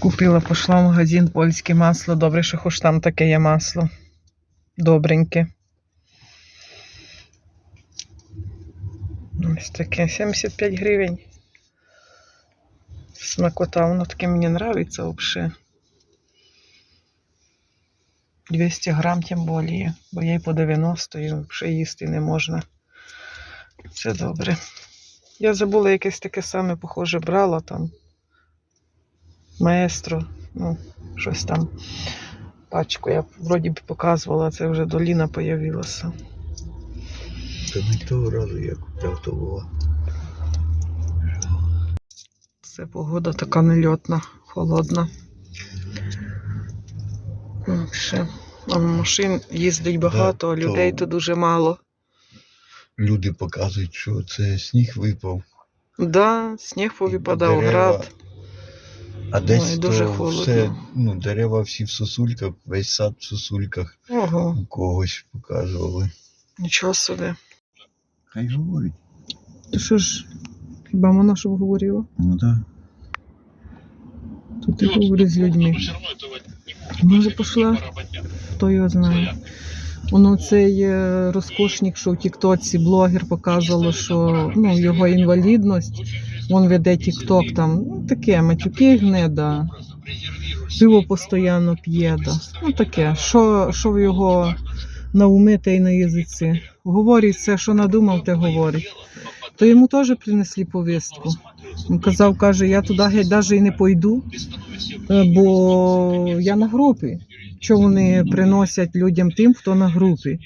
Купила, пішла в магазин польське масло. Добре, що хоч там таке є масло. Добреньке. Ось таке 75 гривень. Смакота, воно таке мені нравиться взагалі. 200 грам тим більше, бо їй по 90 і взагалі їсти не можна. Це добре. Я забула якесь таке саме, похоже, брала там. Маестро, ну, щось там. Пачку я вроді б показувала, це вже доліна появилася. Та не того разу я купляв то було. Це погода така нельотна, холодна. Ну, Ще. А машин їздить багато, а людей то дуже мало. Люди показують, що це сніг випав. Да, сніг повипадав, град. А десь Ой, дуже то холодно. все, ну, дерева всі в сосульках, весь сад в сосульках Ого, у когось показували. нічого собі. Хай говорить. То що ж, хіба вона щоб говорила? Ну так. То ти говори з людьми. Може пішла, хто його знає. Воно цей е, розкошник, що в Тіктоці блогер показувало, що ну, його інвалідність, він веде Тікток там, ну таке, матюки гнеда, пиво постійно п'є. Да. Ну таке, що, що в його на умі та й на язиці. Говорить все, що надумав, те говорить. То йому теж принесли повістку. Він казав, каже, я туди геть навіть і не пойду, е, бо я на групі. Що вони приносять людям тим, хто на групі?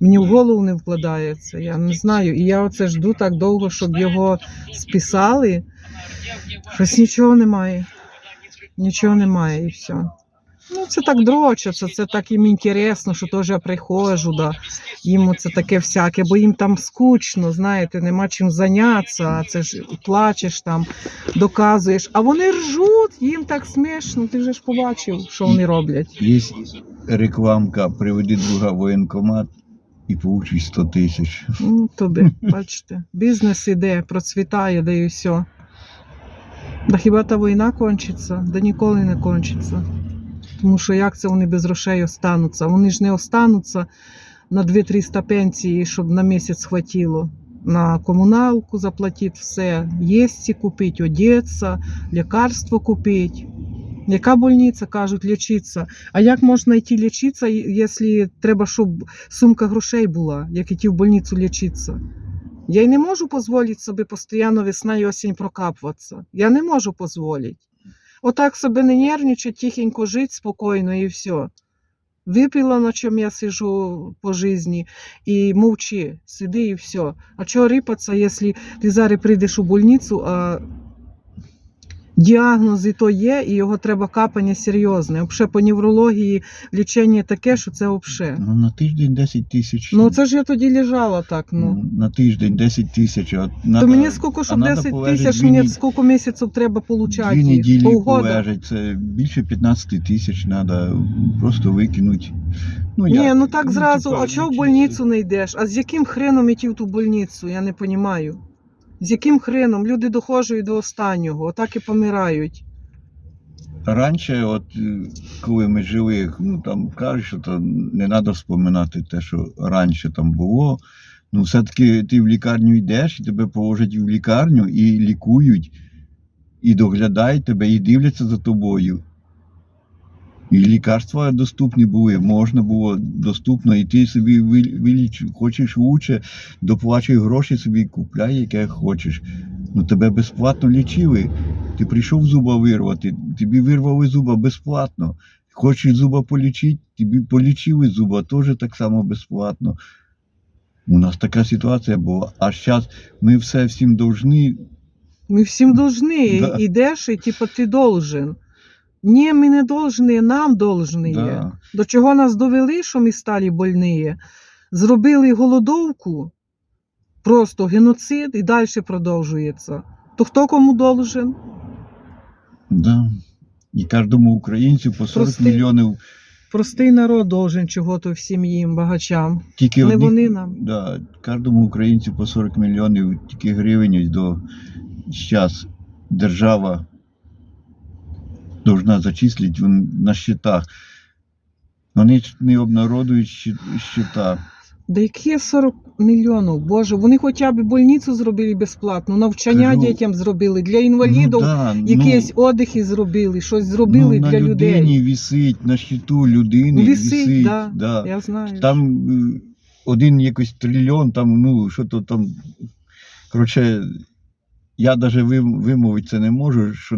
Мені в голову не вкладається, я не знаю. І я оце жду так довго, щоб його списали. Щось нічого немає. Нічого немає і все. Ну, це так дрочаться, це так їм інтересно, що теж я приходжу, да. їм це таке всяке, бо їм там скучно, знаєте, нема чим зайнятися, це ж плачеш там, доказуєш. А вони ржуть, їм так смішно, ти вже ж побачив, що вони роблять. Є рекламка, приведи друга воєнкомат і получиш 100 тисяч. Ну, тобі, бачите, бізнес іде, процвітає, да і все. Да хіба та війна кончиться? Да ніколи не кончиться. Тому що як це вони без грошей остануться? Вони ж не остануться на 2-300 пенсії, щоб на місяць хватило. На комуналку заплатити все, їсти купити, одеться, лікарство купити. Яка больниця, кажуть, лічиться. А як можна йти лічитися, якщо треба, щоб сумка грошей була, як іти в больницю лічитися? Я й не можу дозволити собі постійно весна і осінь прокапуватися. Я не можу дозволити. Отак себе не нервничати, тихенько жити спокійно і все. Випила, на чому я сижу по житті, і мовчи, сиди і все. А чого рипатися, якщо ти зараз прийдеш у больницю, а діагноз і то є, і його треба капання серйозне. Взагалі по неврології лічення таке, що це взагалі. Ну, на тиждень 10 тисяч. Ну це ж я тоді лежала так. ну. На тиждень 10 тисяч. а То мені скільки, щоб надо 10 тисяч, мені ні- скільки місяців треба получати? Дві неділі Полгода? це більше 15 тисяч треба просто викинути. Ну, Ні, ну так зразу, а чого в ну, больницю не йдеш? А з яким хреном йти в ту больницю? Я не розумію. З яким хреном? Люди доходять до останнього, отак і помирають. Раніше, от е, коли ми жили, ну там кажуть, що то не треба вспоминати те, що раніше там було. Ну, все-таки ти в лікарню йдеш, і тебе положать в лікарню і лікують, і доглядають тебе, і дивляться за тобою. І лікарства доступні були, можна було доступно, і ти собі ви- виліч, хочеш лучше, доплачуй гроші собі, купляй, яке хочеш. Ну тебе безплатно лічили. Ти прийшов зуба вирвати, тобі вирвали зуба безплатно. Хочеш зуба полічити, тобі полічили зуба теж так само безплатно. У нас така ситуація була. А зараз ми все всім должны. Ми всім должны. Да. Ідеш і типу ти должен. Ні, ми не должны, нам должны. Да. До чого нас довели, що ми стали больні? Зробили голодовку, просто геноцид і далі продовжується. То хто кому должен? Да. І кожному українцю по 40 Прости. мільйонів Простий народ должен чого-то всім їм, багачам. тільки Не одних- вони нам. Да, кожному українцю по 40 мільйонів тільки гривень до зараз держава должна зачислити на счетах. Вони не обнародують щи- счета. Да які 40 мільйонів? Боже, вони хоча б больницю зробили безплатно, навчання Кажу, дітям зробили, для інвалідів ну, да, якісь ну, отдихи зробили, щось зробили ну, для на людей. людині висить, на щиту людини Висить, висить. да, да. Я знаю. Там е, один якийсь трильйон, там, ну, що то там. Коротше, я навіть вимовити це не можу, що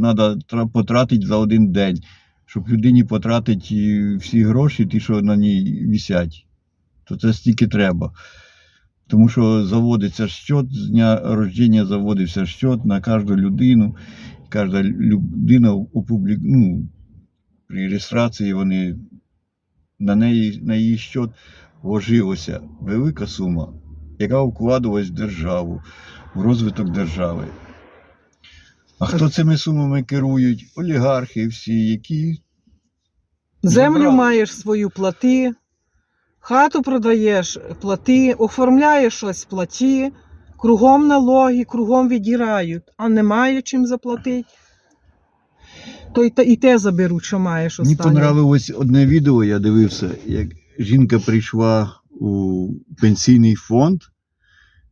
треба потратити за один день, щоб людині потратити всі гроші, ті, що на ній висять. То це стільки треба. Тому що заводиться щот, з дня рождення заводився щот на кожну людину. Кожна людина опублік... ну, при реєстрації вони на неї, на її щот вложилася велика сума, яка вкладалась в державу, в розвиток держави. А хто цими сумами керують? Олігархи всі, які Землю Забрали. маєш свою плати, хату продаєш, плати, оформляєш щось, плати, кругом налоги, кругом віддирають, а немає чим заплатити. То і те, і те заберуть, що маєш Мені останнє. понравилось одне відео, я дивився, як жінка прийшла у пенсійний фонд,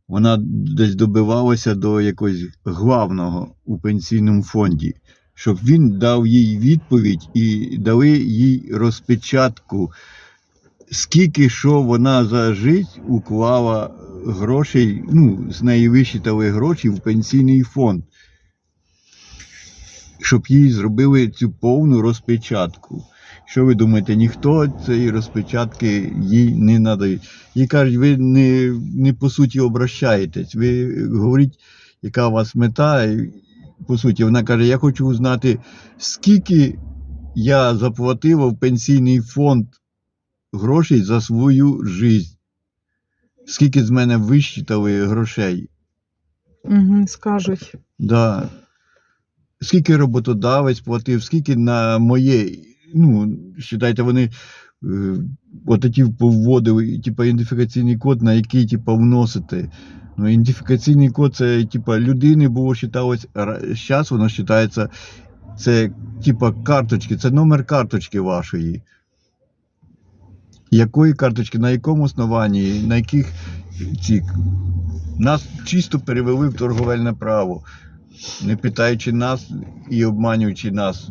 вона десь добивалася до якогось главного у пенсійному фонді, щоб він дав їй відповідь і дали їй розпечатку, скільки що вона за життя уклала грошей, ну, з неї висчитали гроші в пенсійний фонд щоб їй зробили цю повну розпечатку. Що ви думаєте, ніхто цієї розпечатки їй не надає. Їй кажуть, ви не, не по суті обращаєтесь, ви говоріть, яка у вас мета. І, по суті, вона каже, я хочу узнати, скільки я заплатила в пенсійний фонд грошей за свою життя. Скільки з мене вищитали грошей. Угу, скажуть. Да. Скільки роботодавець платив, скільки на моє, ну, вважайте, вони е, от ті повводили, типу, ідентифікаційний код, на який типу, вносити. Ну, ідентифікаційний код це типу, людини було вважалось, зараз воно вважається, це типу карточки, це номер карточки вашої. Якої карточки, на якому основанні, на яких ці. Нас чисто перевели в торговельне право не питаючи нас і обманюючи нас.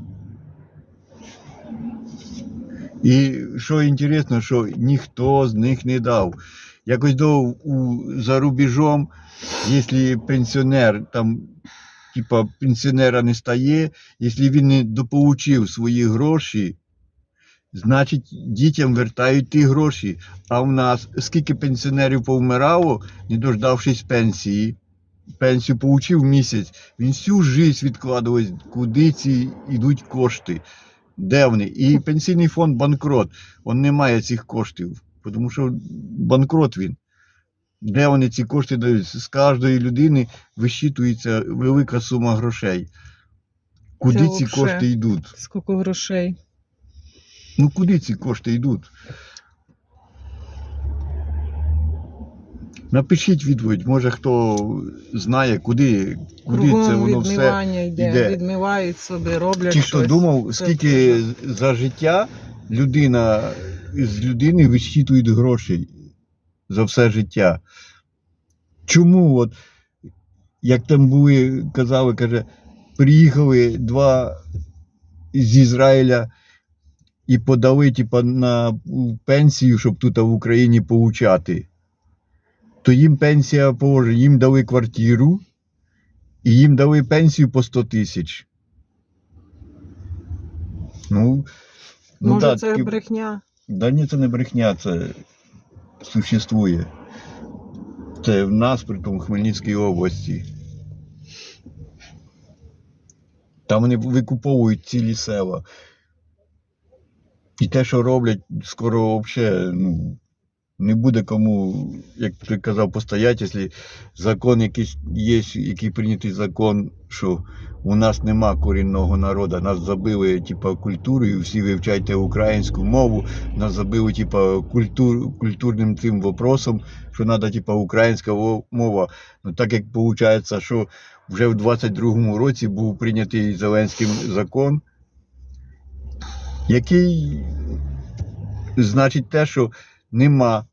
І що інтересно, що ніхто з них не дав. Якось до у, за рубежом, якщо пенсіонер там, типа пенсіонера не стає, якщо він не дополучив свої гроші, значить дітям вертають ті гроші. А в нас скільки пенсіонерів повмирало, не дождавшись пенсії пенсію получив місяць, він всю життя відкладував, куди ці йдуть кошти, де вони. І пенсійний фонд банкрот, він не має цих коштів, тому що банкрот він. Де вони ці кошти дають? З кожної людини вищитується велика сума грошей. Куди Це ці кошти йдуть? Скільки грошей. Ну куди ці кошти йдуть? Напишіть відповідь, може хто знає, куди, куди це воно все. відмивання йде, йде. відмивають собі, роблять Ті, хто щось. думав, скільки за життя людина з людини вищитують грошей за все життя. Чому, от, як там були, казали, каже, приїхали два з Ізраїля і подали типа, на пенсію, щоб тут в Україні получати. То їм пенсія положена, їм дали квартиру і їм дали пенсію по 100 тисяч. Ну, ну Може, да, це таки- брехня. Да ні, це не брехня, це существує. Це в нас, при тому, в Хмельницькій області. Там вони викуповують цілі села. І те, що роблять, скоро взагалі ну, не буде кому, як ти казав, постояти, якщо закон якийсь є, який прийнятий закон, що у нас нема корінного народу, нас забили типа, культурою, всі вивчайте українську мову, нас забили типа, культур, культурним цим вопросом, що треба типа, українська мова. Ну так як виходить, що вже в 22-му році був прийнятий Зеленським закон, який значить те, що нема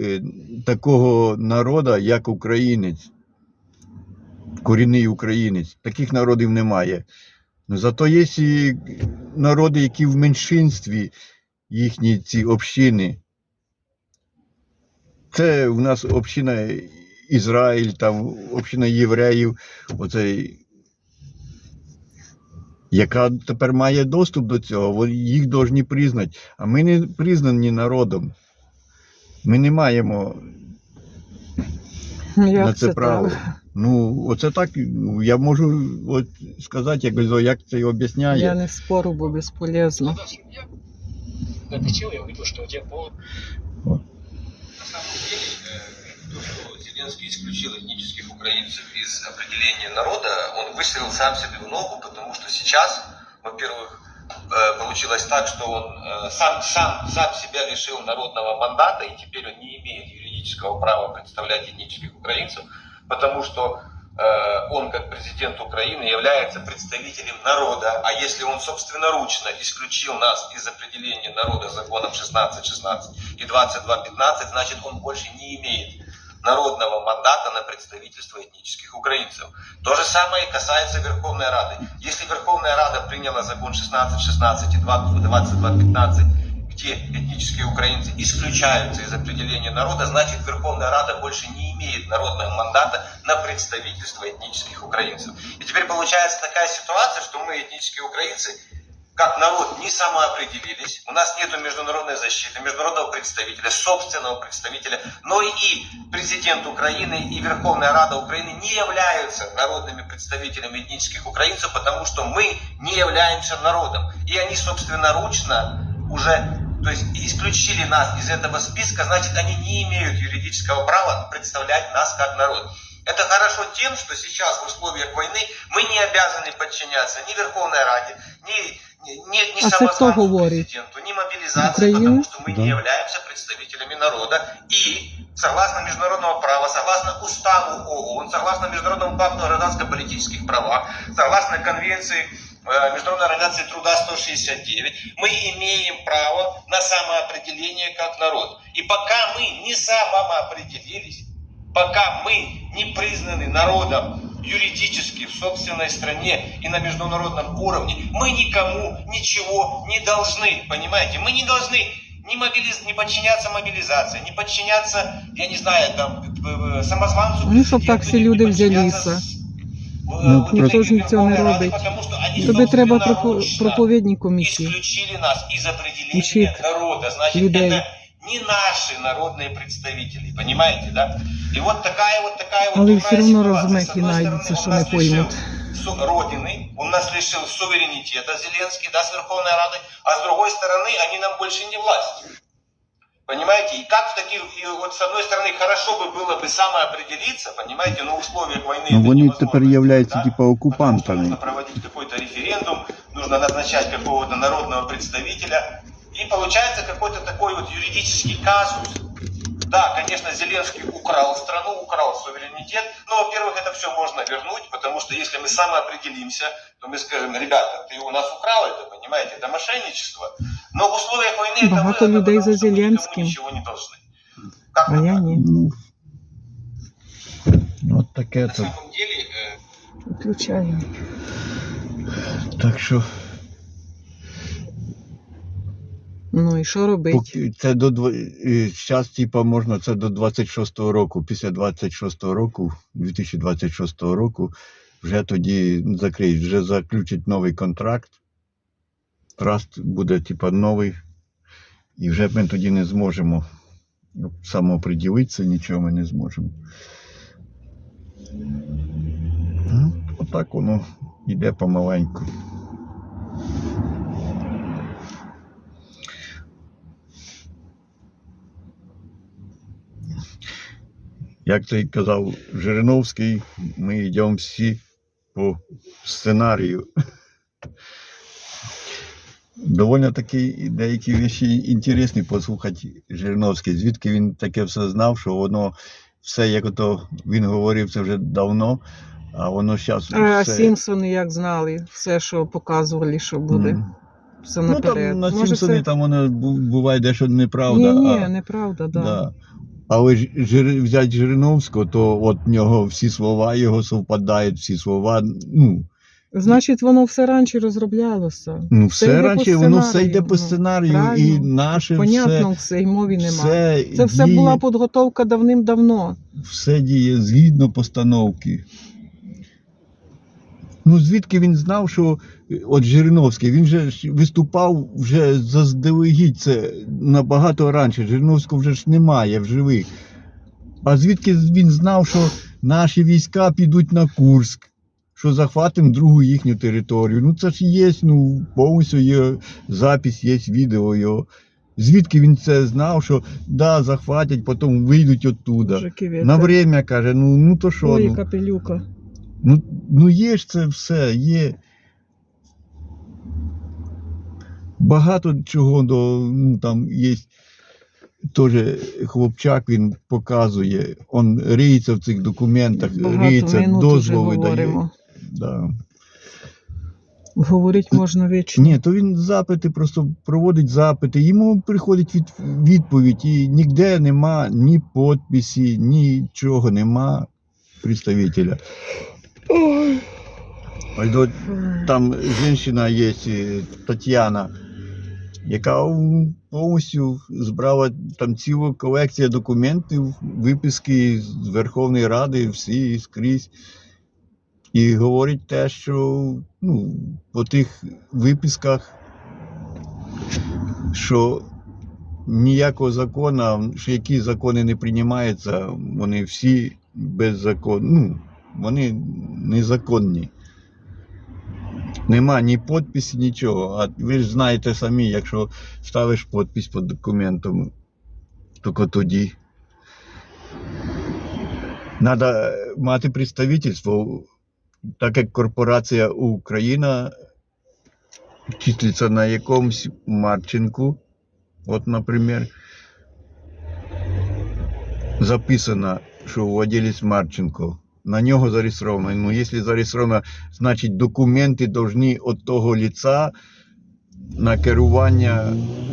е, такого народу, як українець, корінний українець. Таких народів немає. Ну, Зато є і народи, які в меншинстві, їхні ці общини. Це в нас община Ізраїль, там община євреїв, оцей, яка тепер має доступ до цього, їх повинні признати. А ми не признані народом. Ми не маємо Як на це, право. так? Ну, оце так. ну, Я можу от сказати, якось, о, як це об'ясняє. Я не спору, бо безполезно. Да, я отвечал, я увидел, что у тебя по... Вот. На самом деле, э, то, что Зеленский исключил этнических украинцев из определения народа, он выстрелил сам себе в ногу, потому что сейчас, во-первых, э, получилось так, что он э, сам, сам, сам себя лишил народного мандата, и теперь он не имеет юридического права представлять этнических украинцев, потому что э, он, как президент Украины, является представителем народа, а если он собственноручно исключил нас из определения народа законом 16.16 и 22.15, значит он больше не имеет народного мандата на представительство этнических украинцев. То же самое касается Верховной Рады. Если Верховная Рада приняла закон 16.16 и 22.15, где этнические украинцы исключаются из определения народа, значит Верховная Рада больше не имеет народного мандата на представительство этнических украинцев. И теперь получается такая ситуация, что мы, этнические украинцы, как народ не самоопределились, у нас нет международной защиты, международного представителя, собственного представителя, но и президент Украины и Верховная Рада Украины не являются народными представителями этнических украинцев, потому что мы не являемся народом. И они собственноручно уже то есть исключили нас из этого списка, значит они не имеют юридического права представлять нас как народ. Это хорошо тем, что сейчас в условиях войны мы не обязаны подчиняться ни Верховной Раде, ни, ни, ни, А це хто говорить? президенту, ни мобилизации, потому что мы Да. не являемся представителями народа. И согласно международного права, согласно уставу ООН, согласно Международному пакту о гражданско-политических правах, согласно конвенции Международной организации труда 169, мы имеем право на самоопределение как народ. И пока мы не самоопределились, пока мы не признаны народом юридически в собственной стране и на международном уровне, мы никому ничего не должны, понимаете? Мы не должны не, мобилиз... не подчиняться мобилизации, не подчиняться, я не знаю, там, э, э, самозванцу. Ну, щоб так всі президенту, не люди подчиняться взялися. с- Ну, вот ніхто этой ж нічого не Верховной Ради, робить. потому что они Тобі треба пропо- собственноручно проповідні комісії. исключили нас из определения Учить народа. Значит, людей. это не наши народные представители, понимаете, да? И вот такая вот такая вот Але все. С розмехи що нас не су- Родины, он нас лишил суверенитета Зеленский, да, с Верховной Радой, а с другой стороны, они нам больше не власть. Понимаете, и как в таких, и вот с одной стороны, хорошо бы было бы самоопределиться, понимаете, но в условиях войны Ну, это вони невозможно тепер сделать, являються да? типа Потому что нужно проводить какой-то референдум, нужно назначать какого-то народного представителя. И получается какой-то такой вот юридический казус. Да, конечно, Зеленский украл страну, украл суверенитет, но, во-первых, это все можно вернуть, потому что если мы самоопределимся, то мы скажем, ребята, ты у нас украл это, понимаете, это мошенничество. Но в условиях войны это Багато выгодно, людей потому за что Зеленським. ничего не должны. Как А я ні. Ну, от таке На самом деле, э, Включаю. Так що Ну і що робити? це до зараз, типа, можна це до 26-го року. Після 26-го року, 2026 року, вже тоді закриють, вже заключать новий контракт. Траст буде, типа, новий. І вже ми тоді не зможемо самооприділитися, нічого ми не зможемо. Ну, Отак воно йде помаленьку. Як той казав Жириновський, ми йдемо всі по сценарію. Довольно такі деякі речі інтересні послухати Жириновський, звідки він таке все знав, що воно все, як ото він говорив, це вже давно, а воно зараз. А Сімпсони як знали, все, що показували, що буде. все Ну там на Може, Сімпсони це... там воно буває дещо неправда. Ні, ні, а, неправда, да. да. Але ж Жир- взяти Жириновського, то от в нього всі слова його совпадають, всі слова. Ну, Значить, воно все раніше розроблялося. ну Все все раніше, воно все йде по ну, сценарію, і правильно. наше Понятно, все, в цій мові нема. все, Це все діє, була підготовка давним-давно. все діє згідно постановки. Ну, звідки він знав, що от Жириновський, він же виступав вже заздалегідь, це набагато раніше. Жириновського вже ж немає в живих. А звідки він знав, що наші війська підуть на Курськ, що захватимо другу їхню територію? Ну це ж є, ну, повністю є запис, є відео його. Звідки він це знав, що да, захватять, потім вийдуть оттуда. На время каже, ну, ну то що? Ой, Ну, капелюка. ну, ну є ж це все, є. Багато чого до, ну, там є теж хлопчак, він показує, он риється в цих документах, Багато риється, дозволи дає. Да. Говорить можна вічно. Ні, то він запити, просто проводить запити, йому приходить від, відповідь, і ніде нема ні підписі, нічого нема представителя. Ой. Там жінка є, Тетяна, яка повністю збрала там цілу колекцію документів, виписки з Верховної Ради, всі скрізь. І говорить те, що ну, по тих виписках, що ніякого закону, що які закони не приймаються, вони всі беззаконні, ну, вони незаконні. Нема ні підписі, нічого. А ви ж знаєте самі, якщо ставиш підпис під документом, тільки тоді. Треба мати представительство, так як корпорація Україна числиться на якомусь Марченку, от, наприклад, записано, що владелець Марченко. На нього зареєстровано. Ну, якщо зареєстровано, значить документи повинні від того ліца на керування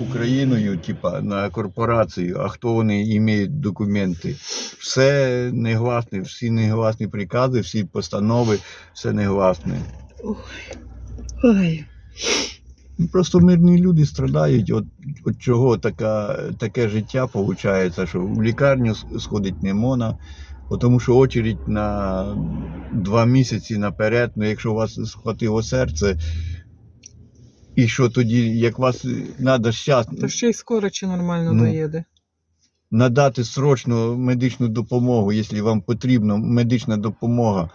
Україною, типа на корпорацію, а хто вони мають документи. Все негласне, всі негласні прикази, всі постанови, все негласне. Ой. Ну, Просто мирні люди страдають, от, от чого така, таке життя виходить, що в лікарню с- сходити не можна, тому що очередь на два місяці наперед, ну якщо у вас схватило серце, і що тоді, як вас треба щас То ще й скоро чи нормально Ну. доїде. надати срочну медичну допомогу, якщо вам потрібна медична допомога,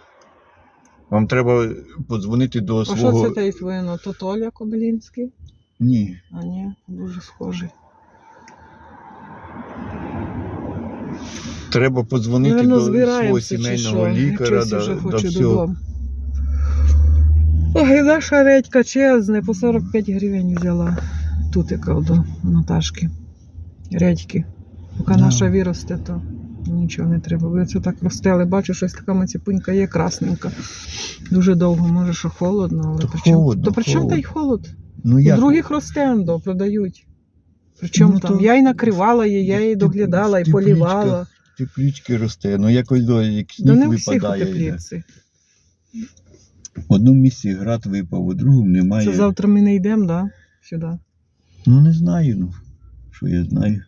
вам треба подзвонити до А що це те твоє? То Толя Кобилінський? Ні. А ні, дуже схожий. Треба подзвонити Наверно, до свого сімейного лікаря, до, до хочу додому. Ой, наша редька чезне, по 45 гривень взяла. Тут яка до Наташки. Редьки. Поки Да. наша виросте, то нічого не треба. Бо це так росте, але бачу, щось така маціпунька є красненька. Дуже довго, може, що холодно, але Та при чому- холодно, То при чому холодно. та й холод? Ну, У як? других ростендо продають. Причому Ну, там то я і накривала її, я її доглядала, і полівала. Теплічки росте, ну якось до як Да сніг всіх у випадає. тепліці. В одному місці град випав, у другому немає. Це завтра ми не йдемо, да? Сюди. Ну не знаю, ну що я знаю.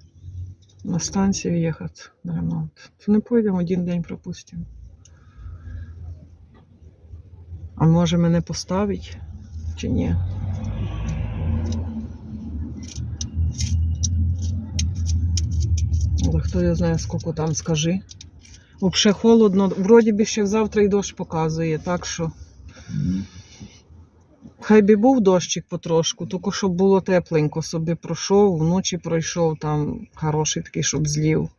На станцію їхати на ремонт. То не поїдемо, один день пропустимо. А може мене поставить чи ні? Але хто я знає, скільки там скажи. Взагалі холодно, вроді би ще завтра і дощ показує, так що. Хай би був дощик потрошку, тільки щоб було тепленько, собі пройшов, вночі пройшов там хороший такий, щоб злів.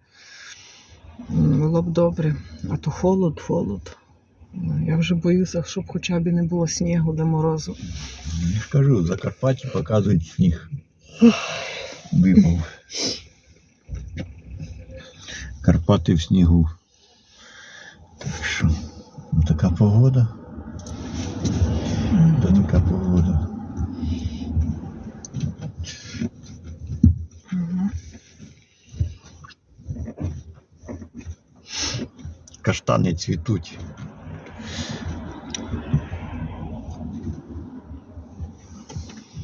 Було б добре. А то холод, холод. Я вже боюся, щоб хоча б не було снігу до морозу. Я ж кажу, в Закарпатті показують сніг. Випав. Карпати в снігу. Так що, ну, така погода. Та така погода. Каштани цвітуть.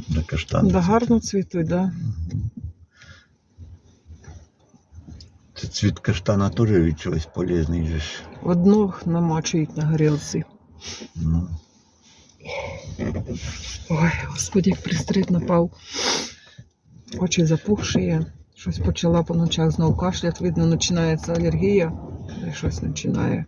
Да, каштани. Да, гарно цвітуть, так. Да. Це цвіт каштана теж від чогось полезний же ж. Одну намачують на горілці. Ну. Ой, господи, як пристрит напав. Очі запухші. Щось почала по ночах знову кашлять. Видно, починається алергія. І щось починає.